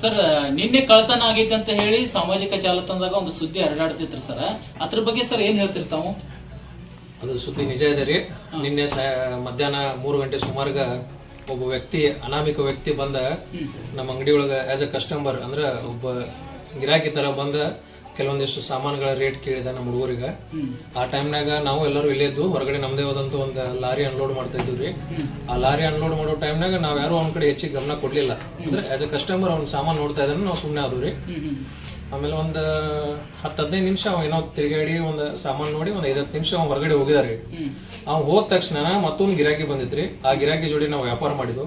Sir ನಿನ್ನೆ ಕಳ್ತನ ಆಗೈತೆ ಅಂತ ಹೇಳಿ ಸಾಮಾಜಿಕ ಜಾಲತಾಣದಾಗ ಒಂದು ಸುದ್ದಿ ಹರಡಾಡ್ತಿದ್ರು ಸರ್. ಅದ್ರ ಬಗ್ಗೆ ಸರ್ ಏನ್ ಹೇಳ್ತಿರ್ತಾವು ಅದು ಸುದ್ದಿ ನಿಜ ಇದೆ ರೀ. ನಿನ್ನೆ ಮಧ್ಯಾಹ್ನ ಮೂರು ಗಂಟೆ ಸುಮಾರ್ಗ ಒಬ್ಬ ವ್ಯಕ್ತಿ ಅನಾಮಿಕ ವ್ಯಕ್ತಿ ಬಂದ ನಮ್ಮ ಅಂಗಡಿ ಒಳಗ ಆಸ್ ಅ ಕಸ್ಟಮರ್ ಅಂದ್ರೆ ಒಬ್ಬ ಗಿರಾಕಿ ತರ ಬಂದ ಕೆಲವೊಂದಿಷ್ಟು ಸಾಮಾನುಗಳ ರೇಟ್ ಕೇಳಿದ ನಮ್ಮ ಹುಡುಗರಿಗೆ. ಆ ಟೈಮ್ನಾಗ ನಾವು ಎಲ್ಲರೂ ಇಲ್ಲೇ ಇದ್ದು ಹೊರಗಡೆ ನಮ್ದೇ ಆದಂತ ಒಂದು ಲಾರಿ ಅನ್ಲೋಡ್ ಮಾಡ್ತಾ ಇದ್ದೀವಿ ರೀ. ಆ ಲಾರಿ ಅನ್ಲೋಡ್ ಮಾಡೋ ಟೈಮ್ನಾಗ ನಾವು ಯಾರು ಅವ್ನ ಕಡೆ ಹೆಚ್ಚಿಗೆ ಗಮನ ಕೊಡ್ಲಿಲ್ಲ. ಅಂದ್ರೆ ಆಸ್ ಅ ಕಸ್ಟಮರ್ ಅವ್ನ ಸಾಮಾನು ನೋಡ್ತಾ ಇದ್ದಾನೆ ನಾವು ಸುಮ್ಮನೆ ಆದ್ವಿ ರೀ. ಆಮೇಲೆ ಒಂದು ಹತ್ತು ಹದಿನೈದು ನಿಮಿಷ ಅವ ಏನೋ ತಿರುಗಾಡಿ ಒಂದು ಸಾಮಾನು ನೋಡಿ ಒಂದು ಐದತ್ತು ನಿಮಿಷ ಅವ್ನು ಹೊರಗಡೆ ಹೋಗಿದಾರೆ ಅವ್ನು ಹೋದ ತಕ್ಷಣ ಮತ್ತೊಂದು ಗಿರಾಕಿ ಬಂದಿತ್ರಿ ಆ ಗಿರಾಕಿ ಜೋಡಿ ನಾವು ವ್ಯಾಪಾರ ಮಾಡಿದ್ವು.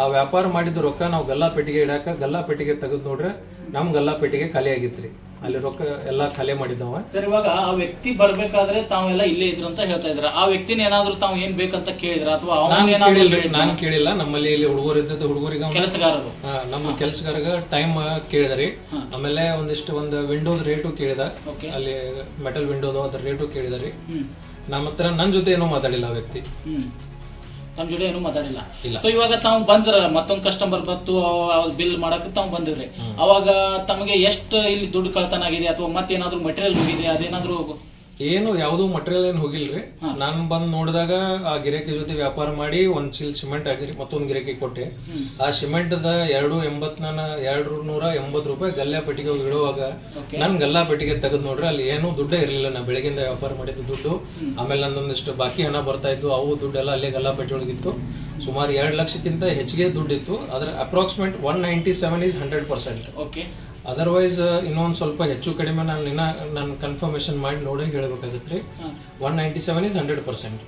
ಆ ವ್ಯಾಪಾರ ಮಾಡಿದ್ದು ರೊಕ್ಕ ನಾವು ಗಲ್ಲಾ ಪೆಟ್ಟಿಗೆ ಇಡಾಕ ಗಲ್ಲಾ ಪೆಟ್ಟಿಗೆ ತೆಗೆದು ನೋಡ್ರೆ ನಮ್ ಗಲ್ಲಾ ಪೆಟ್ಟಿಗೆ ಖಾಲಿ ಆಗಿತ್ರಿ ಅಲ್ಲಿ ರೊಕ್ಕ ಎಲ್ಲಾ ಖಾಲಿ ಮಾಡಿದ್ದಾವ. ಸರ್ ಇವಾಗ ಆ ವ್ಯಕ್ತಿ ಬರ್ಬೇಕಾದ್ರೆ ತಾವೆಲ್ಲ ಇಲ್ಲೇ ಇದ್ರು ಅಂತ ಹೇಳ್ತಾ ಇದ್ರ. ಆ ವ್ಯಕ್ತಿನ ಏನಾದ್ರು ತಾವು ಏನ್ ಬೇಕಂತ ಕೇಳಿದ್ರ? ಅಥವಾ ಅವನ್ ಏನಾದ್ರು ನಾನು ಕೇಳಿಲ್ಲ. ನಮ್ಮಲ್ಲಿ ಇಲ್ಲಿ ಹುಡುಗರು ಇದ್ದದ್ದು ಹುಡುಗರಿಗೆ ಕೆಲಸಗಾರರು. ನಮ್ಮ ಕೆಲಸಗಾರಗ ಟೈಮ್ ಕೇಳಿದ್ರಿ. ಆಮೇಲೆ ಒಂದಿಷ್ಟು ಒಂದು ವಿಂಡೋದ ರೇಟು ಕೇಳಿದ. ಅಲ್ಲಿ ಮೆಟಲ್ ವಿಂಡೋದು ಅದ್ರ ರೇಟು ಕೇಳಿದ್ರಿ. ನಮ್ಮ ಹತ್ರ ನನ್ನ ಜೊತೆ ಏನೂ ಮಾತಾಡಿಲ್ಲ ಆ ವ್ಯಕ್ತಿ. ತಮ್ಮ ಜೊತೆ ಏನು ಮಾತಾಡಿಲ್ಲ. ಸೊ ಇವಾಗ ತಾವು ಬಂದ್ರ ಮತ್ತೊಂದ್ ಕಸ್ಟಮರ್ ಬಂತು ಬಿಲ್ ಮಾಡಕ್ ತಾವು ಬಂದಿವ್ರಿ ಅವಾಗ ತಮಗೆ ಎಷ್ಟು ಇಲ್ಲಿ ದುಡ್ಡು ಕಳ್ತನ ಆಗಿದೆ ಅಥವಾ ಮತ್ತೇನಾದ್ರೂ ಮಟೀರಿಯಲ್ ಹೋಗಿದೆ ಅದೇನಾದ್ರೂ ಏನು ಯಾವ್ದು ಮಟೀರಿಯಲ್ ಏನು ಹೋಗಿಲ್ರಿ. ನಾನು ಬಂದ್ ನೋಡಿದಾಗ ಆ ಗಿರಾಕಿ ಜೊತೆ ವ್ಯಾಪಾರ ಮಾಡಿ ಒಂದ್ ಚೀಲ್ ಸಿಮೆಂಟ್ ಆಗಿರಿ ಮತ್ತೊಂದ್ ಗಿರಾಕಿ ಕೊಟ್ಟೆ. ಆ ಸಿಮೆಂಟ್ ದ ಎರಡು ಎಂಬತ್ ನಾನು ಎರಡು ನೂರ ಎಂಬತ್ ರೂಪಾಯಿ ಗಲ್ಲಾ ಪೆಟ್ಟಿಗೆ ಹೋಗಿ ಇಡುವಾಗ ನನ್ ಗಲ್ಲಾ ಪೆಟ್ಟಿಗೆ ತೆಗೆದ್ ನೋಡ್ರಿ ಅಲ್ಲಿ ಏನೂ ದುಡ್ಡೇ ಇರಲಿಲ್ಲ. ನಾ ಬೆಳಗಿಂದ ವ್ಯಾಪಾರ ಮಾಡಿದ್ದು ದುಡ್ಡು. ಆಮೇಲೆ ನಂದೊಂದಿಷ್ಟು ಬಾಕಿ ಹಣ ಬರ್ತಾ ಇದ್ದು ಅವು ದುಡ್ಡೆಲ್ಲ ಅಲ್ಲೇ ಗಲ್ಲಾ ಪೆಟ್ಟಿ ಒಳಗಿತ್ತು. ಸುಮಾರು ಎರಡ್ ಲಕ್ಷಕ್ಕಿಂತ ಹೆಚ್ಚಿಗೆ ದುಡ್ಡಿತ್ತು. ಅದ್ರ approximate one ninety seven is hundred percent okay otherwise ಇನ್ನೊಂದು ಸ್ವಲ್ಪ ಹೆಚ್ಚು ಕಡಿಮೆ ನಾನು ಇನ್ನ ನಾನು ಕನ್ಫರ್ಮೇಶನ್ ಮಾಡಿ ನೋಡಿ ಹೇಳ್ಬೇಕಾಗತ್ತೆ ರೀ. One ninety seven is hundred percent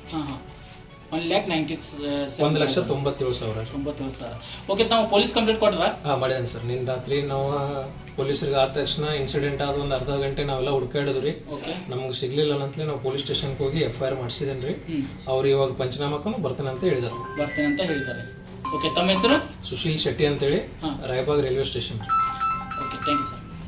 one lakh ninety ಒಂದು ಲಕ್ಷ ತೊಂಬತ್ತೇಳು ಸಾವಿರ ತೊಂಬತ್ತೇಳು ಸಾವಿರ. ಓಕೆ ನಾವು ಪೊಲೀಸ್ ಕಂಪ್ಲೇಂಟ್ ಕೊಟ್ರ? ಹಾಂ ಮಾಡಿದ್ದೇನೆ ಸರ್. ನಿನ್ನ ರಾತ್ರಿ ನಾವು ಪೊಲೀಸರಿಗೆ ಆದ ತಕ್ಷಣ ಇನ್ಸಿಡೆಂಟ್ ಆದ ಒಂದು ಅರ್ಧ ಗಂಟೆ ನಾವೆಲ್ಲ ಹುಡುಕಾಡಿದ್ರಿ ನಮ್ಗೆ ಸಿಗ್ಲಿಲ್ಲ ಅಂತಲೇ ನಾವು ಪೊಲೀಸ್ ಸ್ಟೇಷನ್ಗೆ ಹೋಗಿ ಎಫ್ ಐ ಆರ್ ಮಾಡಿಸಿದೇನೆ ರೀ. ಅವ್ರು ಇವಾಗ ಪಂಚನಾಮಕ್ಕೂ ಬರ್ತಾನೆ ಅಂತ ಹೇಳಿದರು. ಬರ್ತೇನೆ ಅಂತ ಹೇಳಿದ್ದಾರೆ ಓಕೆ ತಮ್ಮ ಹೆಸರು? ಸುಶೀಲ್ ಶೆಟ್ಟಿ ಅಂತೇಳಿ Raybag railway station thank you sir